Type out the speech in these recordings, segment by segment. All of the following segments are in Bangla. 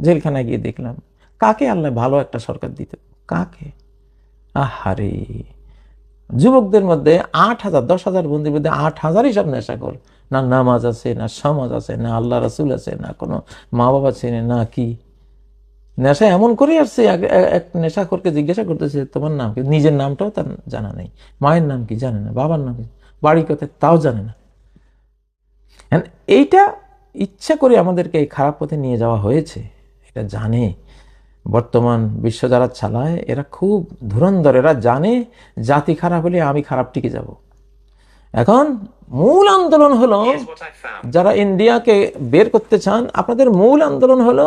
জেলখানায় গিয়ে দেখলাম, কাকে আল্লাহ ভালো একটা সরকার দিত? কাকে? আহারে, যুবকদের মধ্যে আট হাজার, দশ হাজার বন্ধুর মধ্যে আট হাজারই সব নেশাখোর। না নামাজ আছে, না সমাজ আছে, না আল্লাহ রাসুল আছে, না কোনো মা বাবা চেনে না কি? নেশা এমন করে আসছে, এক- এক নেশাখোরকে জিজ্ঞাসা করতেছে, তোমার নাম কি? নিজের নামটাও তার জানা নেই। মায়ের নাম কি জানে না, বাবার নাম কি? বাড়ি কোথায়? তাও জানে না। এইটা ইচ্ছা করে আমাদেরকে এই খারাপ পথে নিয়ে যাওয়া হয়েছে। এটা জানে। বর্তমান বিশ্ব যারা চালায় এরা খুব ধুরন্ধর। এরা জানে জাতি খারাপ হলে আমি খারাপ টিকে যাব। এখন মূল আন্দোলন হলো. যারা ইন্ডিয়াকে বের করতে চান আপনাদের মূল আন্দোলন হলো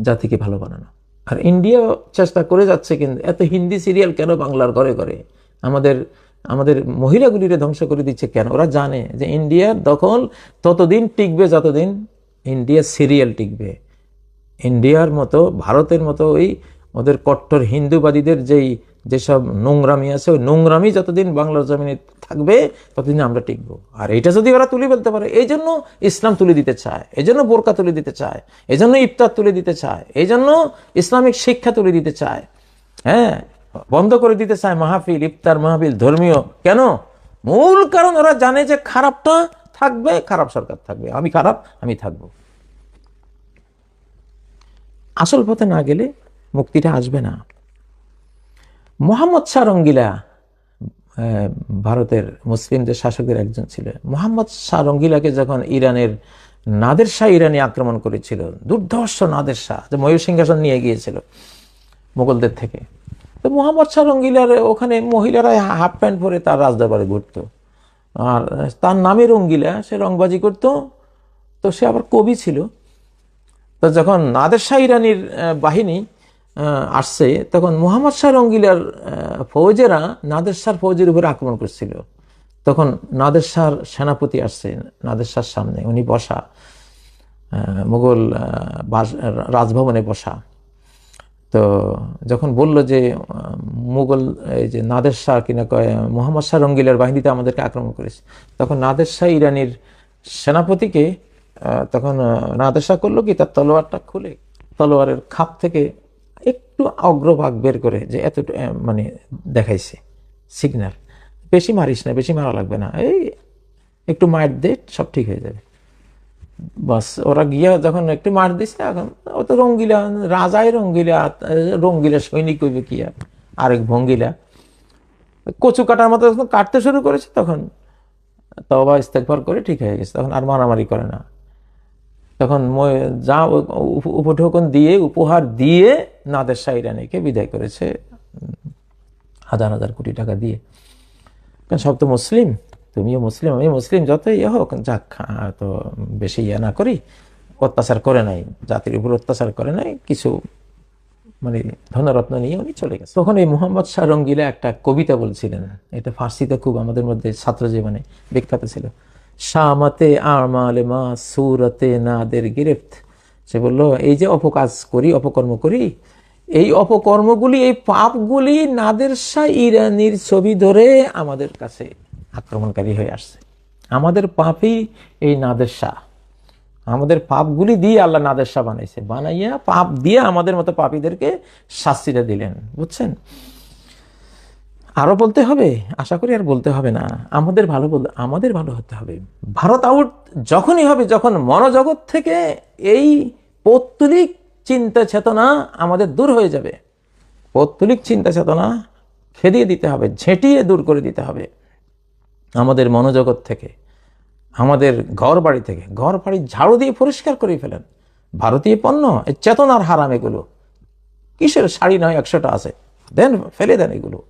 জাতিকে ভালো বানানো। আর ইন্ডিয়া চেষ্টা করে যাচ্ছে কিন্তু এত হিন্দি সিরিয়াল কেন বাংলার ঘরে ঘরে? আমাদের আমাদের মহিলাগুলিরে ধ্বংস করে দিচ্ছে কেন? ওরা জানে যে ইন্ডিয়ার দখল ততদিন টিকবে যতদিন ইন্ডিয়া সিরিয়াল টিকবে। ইন্ডিয়ার মতো, ভারতের মতো ওই ওদের কট্টর হিন্দুবাদীদের যেই, যেসব নোংরামি আছে, ওই নোংরামি যতদিন বাংলার জমিনে থাকবে, ততদিন আমরা টিকবো। আর এটা যদি ওরা তুলে ফেলতে পারে এই জন্য ইসলাম তুলে দিতে চায় এই জন্য বোরকা তুলে দিতে চায় এই জন্য ইফতার তুলে দিতে চায় এই জন্য ইসলামিক শিক্ষা তুলে দিতে চায় হ্যাঁ? বন্ধ করে দিতে চায় মাহফিল, ইফতার, মাহফিল, ধর্মীয়। কেন? মূল কারণ ওরা জানে যে খারাপটা থাকবে, খারাপ সরকার থাকবে। আমি খারাপ, আমি থাকব। আসল পথে না গেলে মুক্তিটা আসবে না। মোহাম্মদ শাহ রঙ্গিলা ভারতের মুসলিমদের শাসকদের একজন ছিলেন। মোহাম্মদ শাহ রঙ্গিলাকে যখন ইরানের নাদের শাহ ইরানি আক্রমণ করেছিল, দুর্ধর্ষ নাদের শাহ, যে ময়ূর সিংহাসন নিয়ে গিয়েছিল মোগলদের থেকে, তো মোহাম্মদ শাহ রঙ্গিলার ওখানে মহিলারা হাফ প্যান্ট পরে তার রাজদরবারে ঘুরতো। আর তার নামে রঙ্গিলা, সে রংবাজি করতো, তো সে আবার কবি ছিল। তো যখন নাদের শাহ ইরানির বাহিনী আসছে, তখন মোহাম্মদ শাহ রঙ্গিলার ফৌজেরা নাদের শাহ ফৌজের উপরে আক্রমণ করছিল। তখন নাদের শাহর সেনাপতি আসছে নাদের শাহর সামনে, উনি বসা মুঘল রাজভবনে বসা। তো যখন বলল যে মুঘল, এই যে নাদের শাহ কিনা কয়, মোহাম্মদ শাহ রঙ্গিলার বাহিনীতে আমাদেরকে আক্রমণ করেছে, তখন নাদের শাহ ইরানির সেনাপতিকে তখন শাহ করল কি, তার তলোয়ারটা খুলে তলোয়ারের খাপ থেকে একটু অগ্রভাগ বের করে যে এত মানে দেখাইছে সিগন্যাল বেশি মারিস না, বেশি মারা লাগবে না। এই একটু মার দে, সব ঠিক হয়ে যাবে। বাস, ওরা গিয়া যখন একটু মার দিছে, এখন ও তো রঙ্গিলা, রাজাই রঙ্গিলা রঙ্গিলা সৈনিক কইবে কি আর? আরেক ভঙ্গিলা। কচু কাটার মতো যখন কাটতে শুরু করেছে, তখন তবা ইস্তেকবার করে ঠিক হয়ে গেছে, তখন আর মারামারি করে না। তখন যা উপঢৌকন দিয়ে, উপহার দিয়ে নাদের শাহ ইরানিকে বিদায় করেছে হাজার হাজার কোটি টাকা দিয়ে। কারণ সব তো মুসলিম, তুমিও মুসলিম আমি মুসলিম যত ইয়ে হোক, যাক তো বেশি ইয়ে না করি, অত্যাচার করে নাই, জাতির উপর অত্যাচার করে নাই, কিছু মানে ধনরত্ন নিয়ে উনি চলে গেছে। তখন এই মোহাম্মদ শাহ রঙ্গিলা একটা কবিতা বলছিলেন, এটা ফার্সিতে খুব আমাদের মধ্যে ছাত্র জীবনে বিখ্যাত ছিল। শামাতে আমালে মা সুরতে নাদের গিরেফত। সে বলল, এই যে অপকাজ করি, অপকর্ম করি, এই অপকর্মগুলি, এই পাপগুলি নাদের শাহ ইরানির ছবি ধরে আমাদের কাছে আক্রমণকারী হয়ে আসছে। আমাদের পাপই এই নাদের শাহ। আমাদের পাপগুলি দিয়ে আল্লাহ নাদের শাহ বানাইছে। বানাইয়া পাপ দিয়ে আমাদের মতো পাপীদেরকে শাস্তিটা দিলেন। বুঝছেন? আরও বলতে হবে? আশা করি আর বলতে হবে না। আমাদের ভালো বলতে আমাদের ভালো হতে হবে। ভারত আউট যখনই হবে, যখন মনোজগৎ থেকে এই পৌত্তলিক চিন্তা চেতনা আমাদের দূর হয়ে যাবে। পৌত্তলিক চিন্তা চেতনা খেদিয়ে দিতে হবে, ঝেঁটিয়ে দূর করে দিতে হবে আমাদের মনোজগৎ থেকে। আমাদের ঘর বাড়ি থেকে। ঘর বাড়ি ঝাড়ু দিয়ে পরিষ্কার করে ফেলেন। ভারতীয় পণ্য, এই চেতনার হারাম এগুলো। কিসের শাড়ি নয়, একশোটা আছে। দেন, ফেলে দেন এগুলো।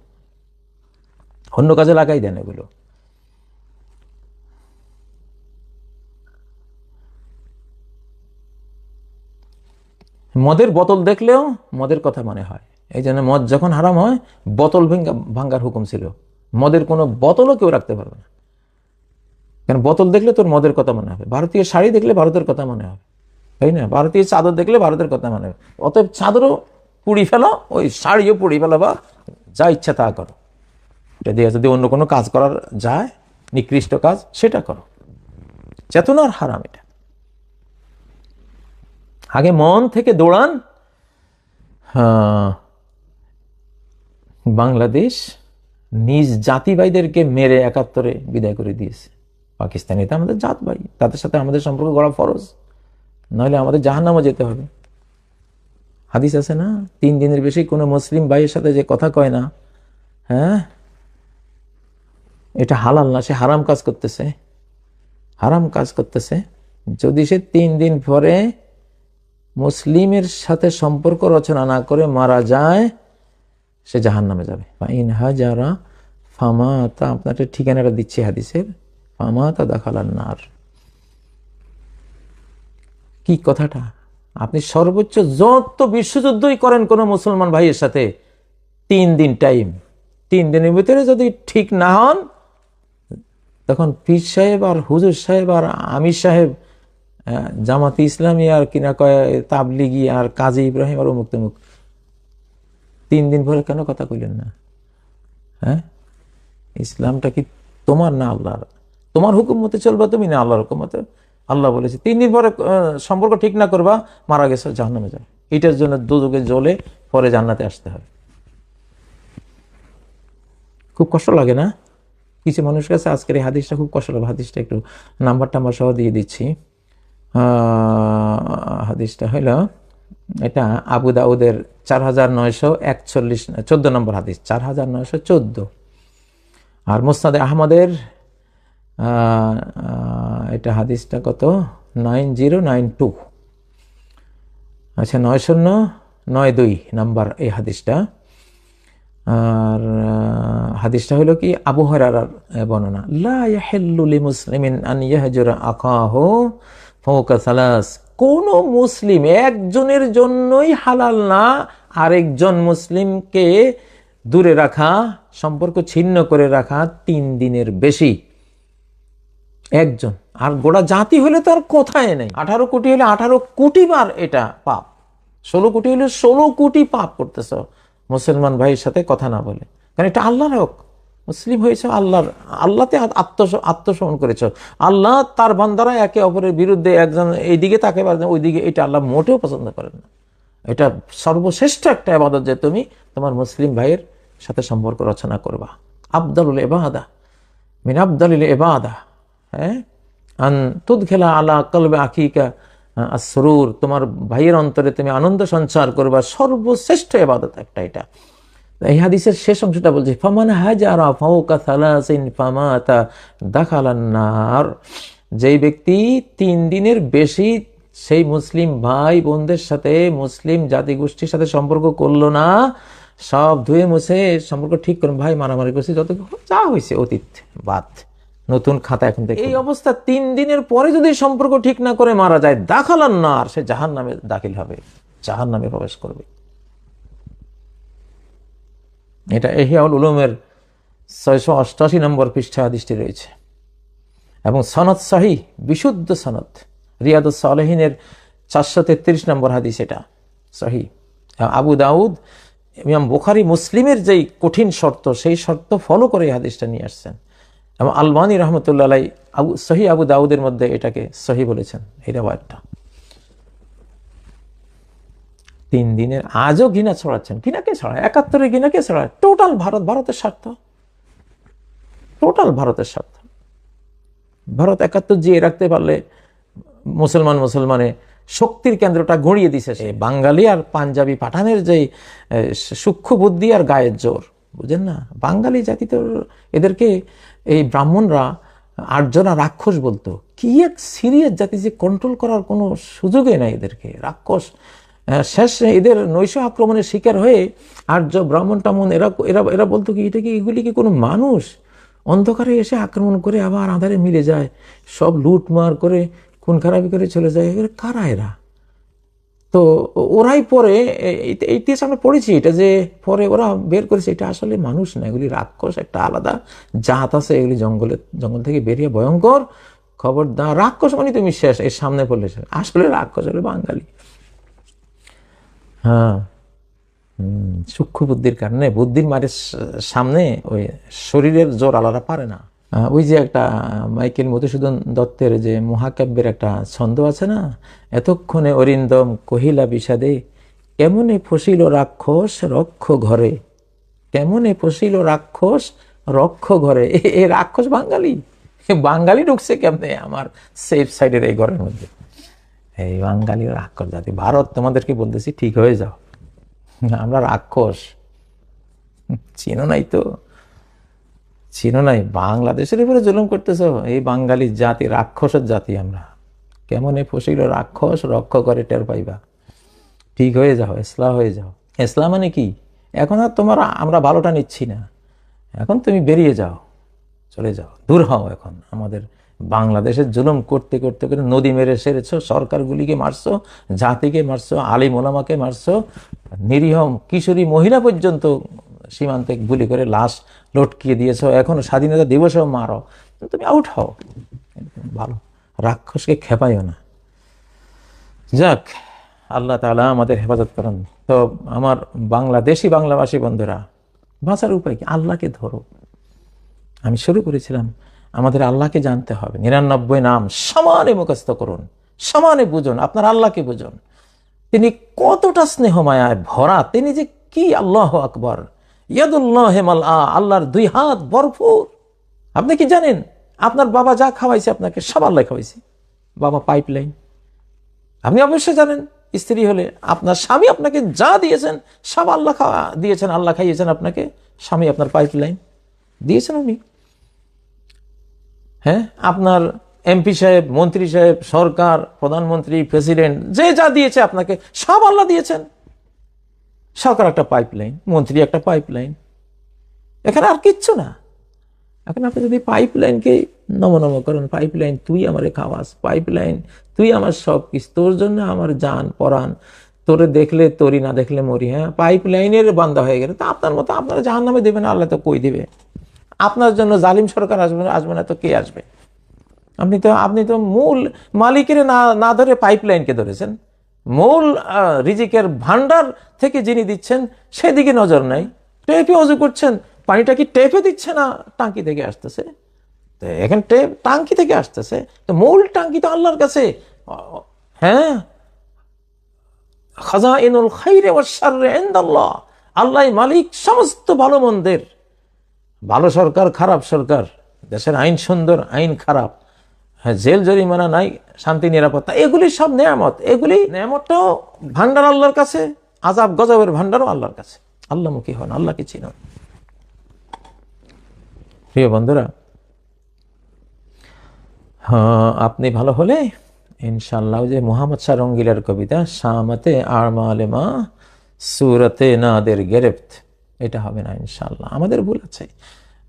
অন্য কাজে লাগাই দেন এগুলো। মদের বোতল দেখলেও মদের কথা মনে হয়। এই জন্য মদ যখন হারাম হয়, বোতল ভেঙ্গা, ভাঙ্গার হুকুম ছিল। মদের কোনো বোতলও কেউ রাখতে পারবে না। কারণ বোতল দেখলে তোর মদের কথা মনে হবে। ভারতীয় শাড়ি দেখলে ভারতের কথা মনে হবে। তাই না? ভারতীয় চাদর দেখলে ভারতের কথা মনে হবে। অতএব চাদরও পুড়ি ফেলো, ওই শাড়িও পুড়ি ফেলো বা যা ইচ্ছা তা করো। এটা দিয়ে যদি অন্য কোনো কাজ করার যায় নিকৃষ্ট কাজ সেটা করো। চেতনার হারাম এটা। আগে মন থেকে দৌড়ান। হ্যাঁ, বাংলাদেশ নিজ জাতিভাইদেরকে মেরে একাত্তরে বিদায় করে দিয়েছে। পাকিস্তানি তো আমাদের জাত ভাই তাদের সাথে আমাদের সম্পর্ক গড়া ফরজ। নইলে আমাদের জাহান্নামও যেতে হবে। হাদিস আছে না তিন দিনের বেশি কোনো মুসলিম ভাইয়ের সাথে যে কথা কয় না হ্যাঁ? এটা হালাল না, সে হারাম কাজ করতেছে। হারাম কাজ করতেছে। যদি সে তিন দিন পরে মুসলিমের সাথে সম্পর্ক রচনা না করে মারা যায়, সে জাহান নামে যাবে ফামাতা আপনার ঠিকানাটা দিচ্ছে হাদিসের। ফামাতা দেখালার নার কি কথাটা? আপনি সর্বোচ্চ যত বিশ্বযুদ্ধই করেন কোনো মুসলমান ভাইয়ের সাথে, তিন দিন টাইম তিন দিনের ভিতরে যদি ঠিক না হন তখন পীর সাহেব আর হুজুর সাহেব আর আমির সাহেব জামাতি ইসলামী আর কিনা কয়, তাবলিগি আর কাজী ইব্রাহিম আর অমুক তমুক। তিন দিন পরে কেন কথা কইলেন না? হ্যাঁ? ইসলামটা কি তোমার না আল্লাহর? তোমার হুকুম মতে চলবা তুমি না আল্লাহর হুকুম মতে? আল্লাহ বলেছে, তিন দিন পরে সম্পর্ক ঠিক না করবা, মারা গেছে, জাহান্নামে যাবে। এটার জন্য দুদুকে জ্বলে পরে জান্নাতে আসতে হবে। খুব কষ্ট লাগে না? কিছু মানুষের কাছে আজকের এই হাদিসটা খুব কষ্ট হাদিসটা একটু নাম্বার টাম্বার সহ দিয়ে দিচ্ছি। হাদিসটা হলো এটা আবু দাউদের চার হাজার নয়শো একচল্লিশ চোদ্দ নম্বর হাদিস চার হাজার নয়শো চোদ্দ। আর মুস্তাদে আহমদের আহ, আহ, এটা হাদিসটা কত? নাইন জিরো নাইন টু আচ্ছা নয় শূন্য নয় দুই নাম্বার এই হাদিসটা। আর হাদিসটা হলো কি? আবু হরার বর্ণনা। লা ইয়াহিল্লু লিমুসলিমিন আন ইয়াহজুরা সালাস। কোন মুসলিম একজনের জন্যই হালাল না আরেকজন মুসলিমকে দূরে রাখা, সম্পর্ক ছিন্ন করে রাখা তিন দিনের বেশি। একজন। আর গোটা জাতি হলে তো আর কোথায় নেই। আঠারো কোটি হলে আঠারো কোটি বার এটা পাপ। ষোলো কোটি হলে ষোলো কোটি পাপ করতেছ। মুসলমান ভাইয়ের সাথে কথা না বলে। কারণ এটা আল্লাহর হক। মুসলিম হয়েছে আল্লাহর, আল্লাহতে আত্ম আত্মসমন করেছ। আল্লাহ তার বান্দারা একে অপরের বিরুদ্ধে একজন এইদিকে তাকে ওইদিকে এটা আল্লাহ মোটেও পছন্দ করেন না। এটা সর্বশ্রেষ্ঠ একটা আবাদত যে তুমি তোমার মুসলিম ভাইয়ের সাথে সম্পর্ক রচনা করবা। আবদালুল এবাদা মিন আবদালিল এবাদা হ্যাঁ? আন তুদ খেলা আলা কলবে আকিকা আসরুর তোমার ভাইয়ের অন্তরে তুমি আনন্দ সঞ্চার করবা, সর্বশ্রেষ্ঠ এবাদত একটা এটা। এই হাদিসের শেষ অংশটা বলছে, ফামান হাজারা ফাওকা সালাসিন ফামাতা দাখালান্নার যেই ব্যক্তি তিন দিনের বেশি সেই মুসলিম ভাই বোনদের সাথে, মুসলিম জাতিগোষ্ঠীর সাথে সম্পর্ক করল না, সব ধুয়ে মুছে সম্পর্ক ঠিক করুন, ভাই মারামারি করছে যত যা হয়েছে অতীত বাদ। নতুন খাতা এখন থেকে এই অবস্থা তিন দিনের পরে যদি সম্পর্ক ঠিক না করে মারা যায় দাখালান না আর সে জাহান নামে দাখিল হবে জাহান নামে প্রবেশ করবে। এটা এহিয়াউল উলুমের ছয়শো অষ্টাশি নম্বর পৃষ্ঠা আদিষ্টি রয়েছে। এবং সনদ সাহি, বিশুদ্ধ সনদ, রিয়াদুস সালেহিনের চারশো তেত্রিশ নম্বর হাদিস এটা, সহি। আবু দাউদ, ইমাম বুখারি, মুসলিমের যেই কঠিন শর্ত, সেই শর্ত ফলো করে এই হাদিসটা নিয়ে আসছেন। এবং আলবানি রহমতুল্লাহ আবু সহি আবু দাউদের মধ্যে এটাকে সহি বলেছেন, এই রেওয়ায়তটা। তিন দিনের আজও ঘৃণা ছড়াচ্ছেন। ঘৃণাকে ছড়ায়? একাত্তরে ঘৃণাকে ছড়ায়? টোটাল ভারত, ভারতের স্বার্থ। টোটাল ভারতের স্বার্থ। ভারত একাত্তর জিয়ে রাখতে পারলে মুসলমান মুসলমানে শক্তির কেন্দ্রটা গড়িয়ে দিছে সে। বাঙালি আর পাঞ্জাবি পাঠানের যে সূক্ষ্ম বুদ্ধি আর গায়ের জোর। বুঝেন না? বাঙালি জাতি তো এদেরকে এই ব্রাহ্মণরা, আর্যরা রাক্ষস বলতো। কি এক সিরিয়াস জাতি যে কন্ট্রোল করার কোনো সুযোগই নাই এদেরকে। রাক্ষস শেষ এদের নৈশ আক্রমণের শিকার হয়ে আর্য, ব্রাহ্মণ, টামন, এরা এরা এরা বলতো কি, এটা কি, এগুলি কি কোনো মানুষ? অন্ধকারে এসে আক্রমণ করে আবার আধারে মিলে যায়। সব লুটমার করে খুন খারাপি করে চলে যায়। এরা কারা এরা? তো ওরাই পরে ইতিহাস আমরা পড়েছি এটা যে পরে ওরা বের করেছে, এটা আসলে মানুষ না, এগুলি রাক্ষস একটা আলাদা জাত আছে, এগুলি জঙ্গলে, জঙ্গল থেকে বেরিয়ে ভয়ঙ্কর খবর খবরদার রাক্ষস মানে তুমি শেষ এর সামনে পড়লে আসলে রাক্ষস হলো বাঙালি। হ্যাঁ সূক্ষ্ম বুদ্ধির কারণে, বুদ্ধির মারের সামনে ওই শরীরের জোর আলাদা পারে না। ওই যে একটা মাইকেল মধুসূদন দত্তের যে মহাকাব্যের একটা ছন্দ আছে না, এতক্ষণে অরিন্দম কহিলা বিষাদে, কেমনে ফসিল রাক্ষস রক্ষ ঘরে? কেমনে ফসিল রাক্ষস রক্ষ ঘরে? এ- রাক্ষস বাঙালি? বাঙালি ঢুকছে কেমনে আমার সেফ সাইডের এই ঘরের মধ্যে? এই বাঙালি রাক্ষস জাতি, ভারত, তোমাদেরকে বলতেছি, ঠিক হয়ে যাও। আমরা রাক্ষস। চিনো নাই তো? চিনো নাই, বাংলাদেশের উপরে জুলুম করতেছ? এই বাঙালি জাতি, রাক্ষসের জাতি আমরা। কেমন এ ফসিল রাক্ষস রক্ষ করে টের পাইবা? ঠিক হয়ে যাও, এসলা হয়ে যাও। ইসলাম মানে কি? এখন আর তোমার, আমরা ভালোটা নিচ্ছি না। এখন তুমি বেরিয়ে যাও, চলে যাও। দূর হও এখন। আমাদের বাংলাদেশের জুলুম করতে করতে, করে নদী মেরে সেরেছো, সরকারগুলিকে মারছো, জাতিকে মারছো, আলিম ওলামাকে মারছো। নিরীহ কিশোরী মহিলা পর্যন্ত সীমান্তে গুলি করে লাশ লটকিয়ে দিয়েছ। এখনও স্বাধীনতা দিবসেও মারো। তুমি আউট হও। ভালো। রাক্ষসকে খেপাইও না। যাক, আল্লাহ তাআলা আমাদের হেফাজত করেন। তো আমার বাংলাদেশি বাংলাভাষী বন্ধুরা, বাঁচার উপায় কি? আল্লাহকে ধরো। আমি শুরু করেছিলাম, আমাদের আল্লাহকে জানতে হবে। নিরানব্বই নাম সমানে মুখস্থ করুন। সমানে বুঝুন, আপনার আল্লাহকে বুঝুন। তিনি কতটা স্নেহ মায়ায় ভরা, তিনি যে কি আল্লাহ আকবর। আ, আল্লাহর দুই হাত ভরপুর। আপনি কি জানেন? আপনার বাবা যা খাওয়াইছে আপনাকে সব আল্লাহ খাওয়াইছে। বাবা পাইপ লাইন আপনি অবশ্যই জানেন, স্ত্রী হলে আপনার স্বামী আপনাকে যা দিয়েছেন, সব আল্লাহ খাওয়া, দিয়েছেন, আল্লাহ খাইয়েছেন আপনাকে, স্বামী আপনার পাইপ লাইন দিয়েছেন উনি। হ্যাঁ? আপনার এমপি সাহেব, মন্ত্রী সাহেব, সরকার, প্রধানমন্ত্রী, প্রেসিডেন্ট, যে যা দিয়েছে আপনাকে, সব আল্লাহ দিয়েছেন। সরকার একটা পাইপ লাইন মন্ত্রী একটা পাইপলাইন এখানে আর কিচ্ছু না। এখন আপনি যদি পাইপ লাইনকে নম নম করেন পাইপ লাইন তুই আমার খাওয়াস পাইপলাইন তুই আমার সব কিছু তোর জন্য আমার জান, পরাণ, তোরে দেখলে তোরি না দেখলে মরি হ্যাঁ? পাইপ লাইনের বান্ধা হয়ে গেলে তা আপনার মতো আপনারা জাহান নামে দেবেন, আল্লাহ তো কই দেবে? আপনার জন্য জালিম সরকার আসবে না আসবে না তো কে আসবে? আপনি তো আপনি তো মূল মালিকের না না ধরে পাইপ লাইনকে ধরেছেন। মূল রিজিকের ভান্ডার থেকে যিনি দিচ্ছেন, সেদিকে নজর নাই। টেপে অজু করছেন, পানিটা কি টেপে দিচ্ছে না টাঙ্কি থেকে আসতেছে? তো এখন টেপ, টাঙ্কি থেকে আসতেছে। তো মূল টাঙ্কি তো আল্লাহর কাছে। হ্যাঁ? খাজা ইনুল খাইরে ইনদাল্লাহ। আল্লাহ মালিক সমস্ত ভালো মন্দের ভালো সরকার, খারাপ সরকার। দেশের আইন সুন্দর, আইন খারাপ। হ্যাঁ জেল, জরিমানা নাই, শান্তি, নিরাপত্তা, এগুলি সব নেয়ামত। এগুলি নেয়ামতটাও ভান্ডার আল্লাহর কাছে আজাব গজবের ভান্ডারও আল্লাহর কাছে। আল্লাহমুখী হন, আল্লাহকে চিনুন। প্রিয় বন্ধুরা হ্যাঁ আপনি ভালো হলে ইনশাল্লাহ যে মোহাম্মদ শাহ রঙ্গিলার কবিতা, শামাতে আরমালেমা, সুরতে নাদের গেরেফত এটা হবে না ইনশাল্লাহ আমাদের ভুল আছে।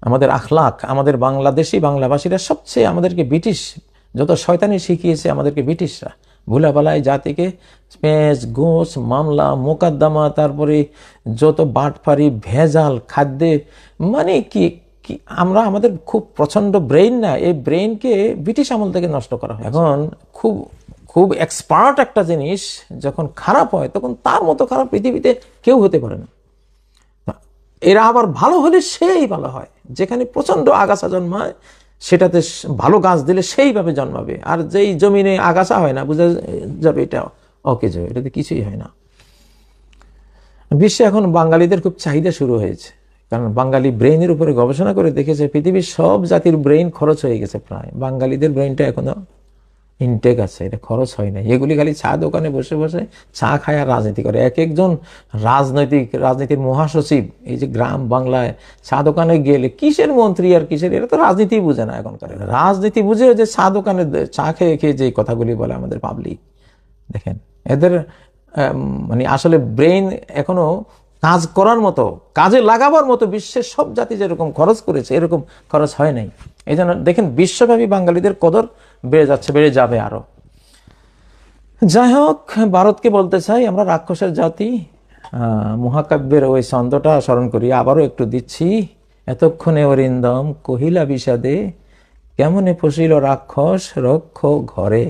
আমাদের আখলাক, আমাদের বাংলাদেশি বাংলাভাষীরা সবচেয়ে আমাদেরকে ব্রিটিশ, যত শয়তানি শিখিয়েছে আমাদেরকে ব্রিটিশরা। ভুলাবালায় জাতিকে পেঁচ গোস মামলা, মোকদ্দমা, তারপরে যত বাটফারি ভেজাল খাদ্যে মানে কি কি, আমরা আমাদের খুব প্রচণ্ড ব্রেইন না, এই ব্রেইনকে ব্রিটিশ আমল থেকে নষ্ট করা হয় এখন খুব খুব এক্সপার্ট একটা জিনিস যখন খারাপ হয়, তখন তার মতো খারাপ পৃথিবীতে কেউ হতে পারে না। এরা আবার ভালো হলে সেই ভালো হয়। যেখানে প্রচণ্ড আগাছা জন্মায়, সেটাতে ভালো গাছ দিলে সেইভাবে জন্মাবে। আর যেই জমিনে আগাছা হয় না, বোঝা যাবে এটা অকেজ, এটাতে কিছুই হয় না। বিশ্বে এখন বাঙালিদের খুব চাহিদা শুরু হয়েছে। কারণ বাঙালি ব্রেইনের উপরে গবেষণা করে দেখেছে, পৃথিবীর সব জাতির ব্রেইন খরচ হয়ে গেছে প্রায়। বাঙালিদের ব্রেইনটা এখনও ইনটেক আছে, এটা খরচ হয় না এগুলি খালি চা দোকানে বসে বসে চা খায় আর রাজনীতি করে। এক একজন রাজনৈতিক, রাজনীতির মহাসচিব, এই যে গ্রাম বাংলায় চা দোকানে গেলে কিসের মন্ত্রী আর কিসের, এরা তো রাজনীতি বুঝে না এখনকার। রাজনীতি বুঝে যে চা দোকানে চা খেয়ে খেয়ে যে কথাগুলি বলে আমাদের পাবলিক দেখেন, এদের মানে আসলে ব্রেইন এখনও কাজ করার মতো, কাজে লাগাবার মতো বিশ্বের সব জাতি যেরকম খরচ করেছে, এরকম খরচ হয় নাই। এই জন্য দেখেন, বিশ্বব্যাপী বাঙালিদের কদর বেড়ে যাচ্ছে, বেড়ে যাবে আরও। যাই হোক, ভারতকে বলতে চাই, আমরা রাক্ষসের জাতি মহাকাব্যের ওই ছন্দটা স্মরণ করি, আবারও একটু দিচ্ছি। এতক্ষণে অরিন্দম কহিলা বিষাদে, কেমনে ফসিল রাক্ষস রক্ষ ঘরে?